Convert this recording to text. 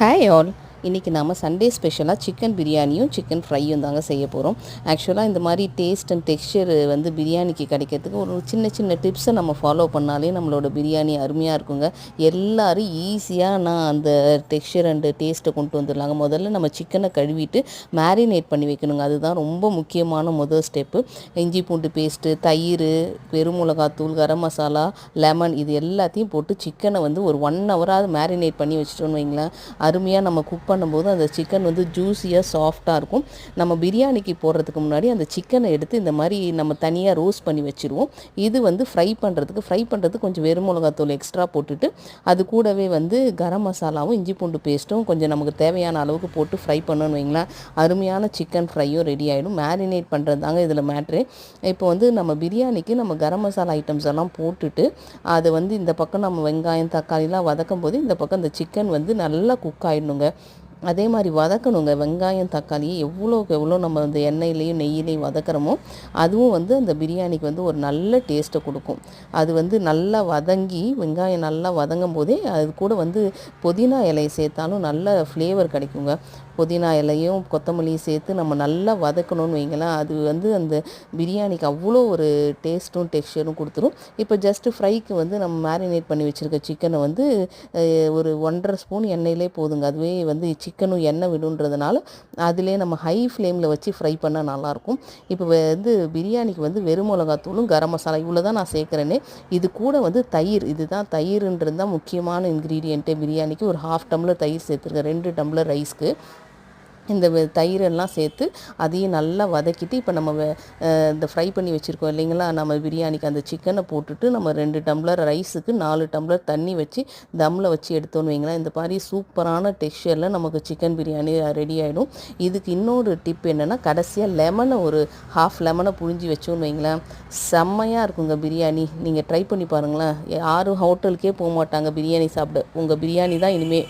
High all இன்றைக்கி நாம் Sunday ஸ்பெஷலாக சிக்கன் பிரியாணியும் சிக்கன் ஃப்ரையும் தாங்க செய்ய போகிறோம் ஆக்சுவலாக இந்த மாதிரி டேஸ்ட் அண்ட் டெக்ஸ்சர் வந்து பிரியாணிக்கு கிடைக்கிறதுக்கு ஒரு சின்ன சின்ன டிப்ஸை நம்ம ஃபாலோ பண்ணாலே நம்மளோட பிரியாணி அருமையாக இருக்குங்க. எல்லோரும் ஈஸியாக நான் அந்த டெக்ஸ்சர் அண்டு டேஸ்ட்டை கொண்டு வந்துடலாங்க. முதல்ல நம்ம சிக்கனை கழுவிட்டு மேரினேட் பண்ணி வைக்கணுங்க. அதுதான் ரொம்ப முக்கியமான முதல் ஸ்டெப்பு இஞ்சி பூண்டு பேஸ்ட்டு தயிர் பெருமிளகாத்தூள் கரம் மசாலா லெமன் இது எல்லாத்தையும் போட்டு சிக்கனை வந்து ஒரு ஒன் ஹவராவது மேரினேட் பண்ணி வச்சுட்டோன்னு வைங்களேன். அருமையாக நம்ம குக் பண்ணும்போது அந்த சிக்கன் வந்து ஜூஸியாக சாஃப்டாக இருக்கும். நம்ம பிரியாணிக்கு போடுறதுக்கு முன்னாடி அந்த சிக்கனை எடுத்து இந்த மாதிரி நம்ம தனியாக ரோஸ்ட் பண்ணி வச்சுருவோம். இது வந்து ஃப்ரை பண்ணுறதுக்கு ஃப்ரை பண்ணுறதுக்கு கொஞ்சம் வெறும் மிளகாத்தூள் எக்ஸ்ட்ரா போட்டுட்டு அது கூடவே வந்து கரம் மசாலாவும் இஞ்சி பூண்டு பேஸ்ட்டும் கொஞ்சம் நமக்கு தேவையான அளவுக்கு போட்டு ஃப்ரை பண்ணணும் வைங்களேன். அருமையான சிக்கன் ஃப்ரையும் ரெடி ஆகிடும் மேரினேட் பண்ணுறது தாங்க இதில் மேட்ரு இப்போ வந்து நம்ம பிரியாணிக்கு நம்ம கரம் மசாலா ஐட்டம்ஸ் எல்லாம் போட்டுட்டு அதை வந்து இந்த பக்கம் நம்ம வெங்காயம் தக்காளிலாம் வதக்கும் போது இந்த பக்கம் இந்த சிக்கன் வந்து நல்லா குக் ஆகிடணுங்க அதே மாதிரி வதக்கணுங்க. வெங்காயம் தக்காளி எவ்வளோக்கு எவ்வளோ நம்ம அந்த எண்ணெயிலையும் நெய்யிலையும் வதக்கிறோமோ அதுவும் வந்து அந்த பிரியாணிக்கு வந்து ஒரு நல்ல டேஸ்ட்டை கொடுக்கும். அது வந்து நல்லா வதங்கி வெங்காயம் நல்லா வதங்கும் போதே அது கூட வந்து புதினா இலையை சேர்த்தாலும் நல்ல ஃப்ளேவர் கிடைக்குங்க. புதினா இலையும் கொத்தமல்லியும் சேர்த்து நம்ம நல்லா வதக்கணும்னு வைங்களேன். அது வந்து அந்த பிரியாணிக்கு அவ்வளோ ஒரு டேஸ்ட்டும் டெக்ஸ்டரும் கொடுத்துரும். இப்போ ஜஸ்ட்டு ஃப்ரைக்கு வந்து நம்ம மேரினேட் பண்ணி வச்சுருக்க சிக்கனை வந்து ஒரு ஒன்றரை ஸ்பூன் எண்ணெயிலே போதுங்க. அதுவே வந்து சிக்கனும் எண்ணெய் விடுன்றதுனால அதிலே நம்ம ஹை ஃப்ளேமில் வச்சு ஃப்ரை பண்ணால் நல்லாயிருக்கும். இப்போ வந்து பிரியாணிக்கு வந்து வெறும் மிளகாத்தூளும் கரம் மசாலா இவ்வளோ தான் நான் சேர்க்குறேனே. இது கூட வந்து தயிர் இதுதான் தயிர்ன்றது தான் முக்கியமான இன்க்ரீடியண்ட்டே பிரியாணிக்கு ஒரு ஹாஃப் டம்ளர் தயிர் சேர்த்துருக்கேன். ரெண்டு டம்ளர் ரைஸ்க்கு இந்த தயிரெல்லாம் சேர்த்து அதையும் நல்லா வதக்கிட்டு இப்போ நம்ம இந்த ஃப்ரை பண்ணி வச்சுருக்கோம் இல்லைங்களா? நம்ம பிரியாணிக்கு அந்த சிக்கனை போட்டுட்டு நம்ம ரெண்டு டம்ளர் ரைஸுக்கு நாலு டம்ளர் தண்ணி வச்சு தம்மில் வச்சு எடுத்தோன்னு வைங்களேன். இந்த மாதிரி சூப்பரான டெக்ஸ்சரில் நமக்கு சிக்கன் பிரியாணி ரெடி ஆகிடும் இதுக்கு இன்னொரு டிப் என்னென்னா கடைசியாக லெமனை ஒரு ஹாஃப் லெமனை புழிஞ்சி வச்சோன்னு வைங்களேன். செம்மையாக இருக்குங்க பிரியாணி. நீங்கள் ட்ரை பண்ணி பாருங்களேன். யாரும் ஹோட்டலுக்கே போக மாட்டாங்க பிரியாணி சாப்பிட. உங்கள் பிரியாணி தான் இனிமேல்